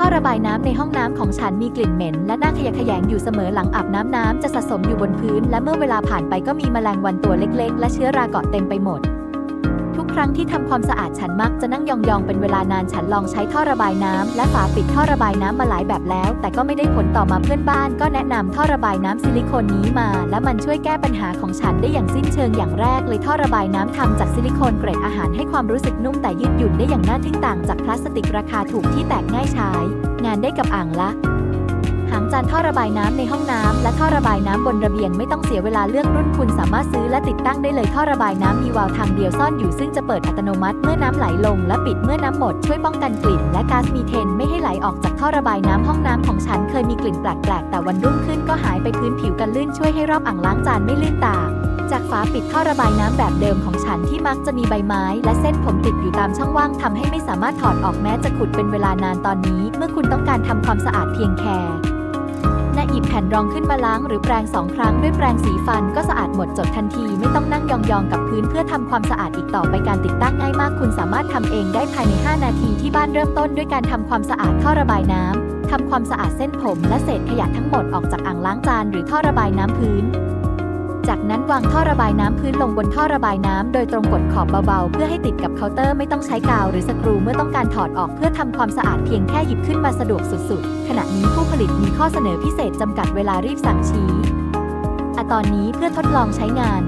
ท่อระบายน้ำในห้องน้ำของฉันมีกลิ่นเหม็น และน่าขยะแขยงอยู่เสมอหลังอาบน้ำน้ำจะสะสมอยู่บนพื้น และเมื่อเวลาผ่านไปก็มีแมลงวันตัวเล็ก ๆ และเชื้อราเกาะเต็มไปหมด รั้งที่ทำความสะอาดฉันมักจะนั่งยองๆ เป็นเวลานานฉันลองใช้ท่อระบายน้ำและฝาปิดท่อระบายน้ำมาหลายแบบแล้ว แต่ก็ไม่ได้ผลต่อมาเพื่อนบ้าน ก็แนะนำท่อระบายน้ำซิลิโคนนี้มา และมันช่วยแก้ปัญหาของฉันได้อย่างสิ้นเชิงอย่างแรกเลยท่อระบายน้ำทำจากซิลิโคนเกรดอาหารให้ความรู้สึกนุ่มแต่ยืดหยุ่นได้อย่างน่าทึ่งต่างจากพลาสติกราคาถูกที่แตกง่ายใช้งานได้กับอ่างละ หางจานท่อระบายน้ำในห้องน้ำและท่อระบายน้ำบนระเบียงไม่ต้องเสียเวลาเลือกรุ่นคุณสามารถซื้อและติดตั้งได้เลยท่อระบายน้ำมีวาล์วทางเดียวซ่อนอยู่ซึ่งจะเปิดอัตโนมัติเมื่อน้ำไหลลง และปิดเมื่อน้ำหมดช่วยป้องกันกลิ่น และก๊าซมีเทนไม่ให้ไหลออกจากท่อระบายน้ำห้องน้ำของฉันเคยมีกลิ่นแปลกๆแต่วันรุ่งขึ้นก็หายไปพื้นผิวกันลื่นช่วยให้รอบอ่างล้างจานไม่ลื่นตาจากฝาปิดท่อระบายน้ำแบบเดิมของฉันที่มักจะมีใบไม้ และเส้นผมติดอยู่ตามช่องว่างทำให้ไม่สามารถถอดออกแม้จะขุดเป็นเวลานานตอนนี้ เมื่อคุณต้องการทำความสะอาดเพียงแค่ หยิบแผ่นรองขึ้นมาล้างหรือแปรงสองครั้งด้วยแปรงสีฟันก็สะอาดหมดจดทันที ไม่ต้องนั่งยองๆกับพื้นเพื่อทำความสะอาดอีกต่อไปการติดตั้งง่ายมากคุณสามารถทำเองได้ภายใน 5 นาทีที่บ้านเริ่มต้นด้วยการทำความสะอาดท่อระบายน้ำทำความสะอาดเส้นผม และเศษขยะทั้งหมดออกจากอ่างล้างจานหรือท่อระบายน้ำพื้น วางท่อระบายน้ำพื้นลงบนท่อระบายน้ำโดยตรงกดขอบเบาๆ เพื่อให้ติดกับเคาน์เตอร์ไม่ต้องใช้กาวหรือสกรูเมื่อต้องการถอดออกเพื่อทำความสะอาดเพียงแค่หยิบขึ้นมาสะดวกสุดๆ ขณะนี้ผู้ผลิตมีข้อเสนอพิเศษจำกัดเวลารีบสั่งชี้อะตอนนี้เพื่อทดลองใช้งาน